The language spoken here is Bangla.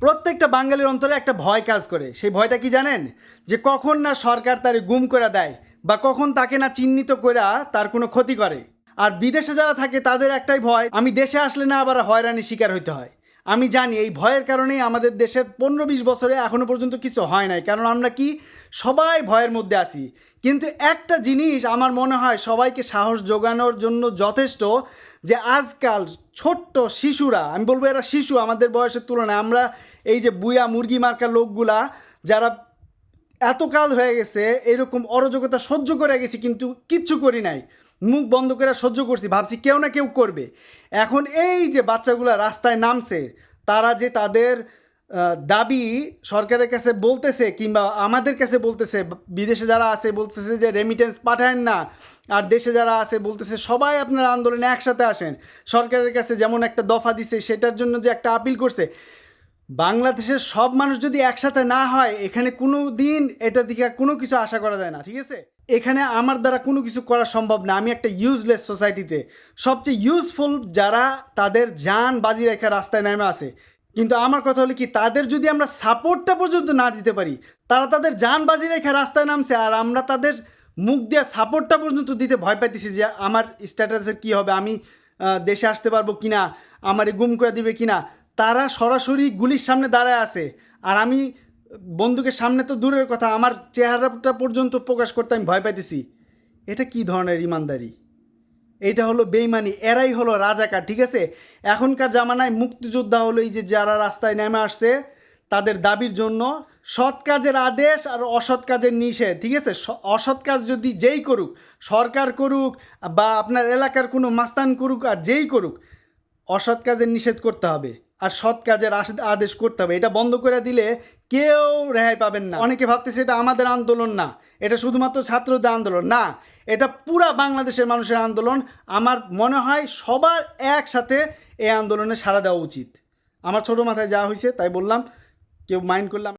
প্রত্যেকটা বাঙালির অন্তরে একটা ভয় কাজ করে। সেই ভয়টা কি জানেন? যে কখন না সরকার তার গুম করে দেয় বা কখন তাকে না চিহ্নিত করে তার কোনো ক্ষতি করে। আর বিদেশে যারা থাকে তাদের একটাই ভয়, আমি দেশে আসলে না আবার হয়রানির শিকার হইতে হয়। আমি জানি এই ভয়ের কারণেই আমাদের দেশের পনেরো বিশ বছরে এখনও পর্যন্ত কিছু হয় নাই, কারণ আমরা কি সবাই ভয়ের মধ্যে আছি। কিন্তু একটা জিনিস আমার মনে হয় সবাইকে সাহস যোগানোর জন্য যথেষ্ট যে আজকাল ছোট্ট শিশুরা, আমি বলব এরা শিশু আমাদের বয়সের তুলনায়, আমরা এই যে বুয়া মুরগি মার্কা লোকগুলা যারা এতকাল হয়ে গেছে, এরকম অরাজকতা সহ্য করে গেছি কিন্তু কিচ্ছু করি নাই। মুখ বন্ধ করে সহ্য করছি, ভাবছি কেউ না কেউ করবে। এখন এই যে বাচ্চাগুলো রাস্তায় নামছে, তারা যে তাদের দাবি সরকারের কাছে বলতেছে কিংবা আমাদের কাছে বলতেছে, বিদেশে যারা আছে বলতেছে যে রেমিটেন্স পাঠায়েন না, আর দেশে যারা আছে বলতেছে সবাই আপনারা আন্দোলনে একসাথে আসেন। সরকারের কাছে যেমন একটা দফা দিছে, সেটার জন্য যে একটা আপিল করছে বাংলাদেশের সব মানুষ যদি একসাথে না হয়, এখানে কোনো দিন এটা দিকে কোনো কিছু আশা করা যায় না, ঠিক আছে? এখানে আমার দ্বারা কোনো কিছু করা সম্ভব না। আমি একটা ইউজলেস সোসাইটিতে সবচেয়ে ইউজফুল যারা তাদের যান বাজি রেখে রাস্তায় নেমে আসে। কিন্তু আমার কথা হলো কি, তাদের যদি আমরা সাপোর্টটা পর্যন্ত না দিতে পারি, তারা তাদের যান বাজি রেখে রাস্তায় নামছে আর আমরা তাদের মুখ দেওয়া সাপোর্টটা পর্যন্ত দিতে ভয় পাইতেছি যে আমার স্ট্যাটাসের কী হবে, আমি দেশে আসতে পারব কিনা, আমারে গুম করে দিবে কিনা। তারা সরাসরি গুলির সামনে দাঁড়ায় আছে। আর আমি বন্দুকের সামনে তো দূরের কথা, আমার চেহারাটা পর্যন্ত প্রকাশ করতে আমি ভয় পাইতেছি। এটা কি ধরনের ইমানদারি? এটা হলো বেইমানি, এরাই হলো রাজাকার, ঠিক আছে? এখনকার জামানায় মুক্তিযোদ্ধা হলো এই যে যারা রাস্তায় নেমে আসছে, তাদের দাবির জন্য সৎ কাজের আদেশ আর অসৎ কাজের নিষেধ, ঠিক আছে? অসৎ কাজ যদি যেই করুক, সরকার করুক বা আপনার এলাকার কোনো মাস্তান করুক আর যেই করুক, অসৎ কাজের নিষেধ করতে হবে। আর সৎ কাজের আদেশ করতে হবে। এটা বন্ধ করে দিলে কেউ রেহাই পাবেন না। অনেকে ভাবতেছে এটা আমাদের আন্দোলন না। এটা শুধুমাত্র ছাত্রদের আন্দোলন। না, এটা পুরা বাংলাদেশের মানুষের আন্দোলন। আমার মনে হয় সবার একসাথে এই আন্দোলনে সাড়া দেওয়া উচিত। আমার ছোটো মাথায় যা হয়েছে তাই বললাম। কেউ মাইন্ড করলাম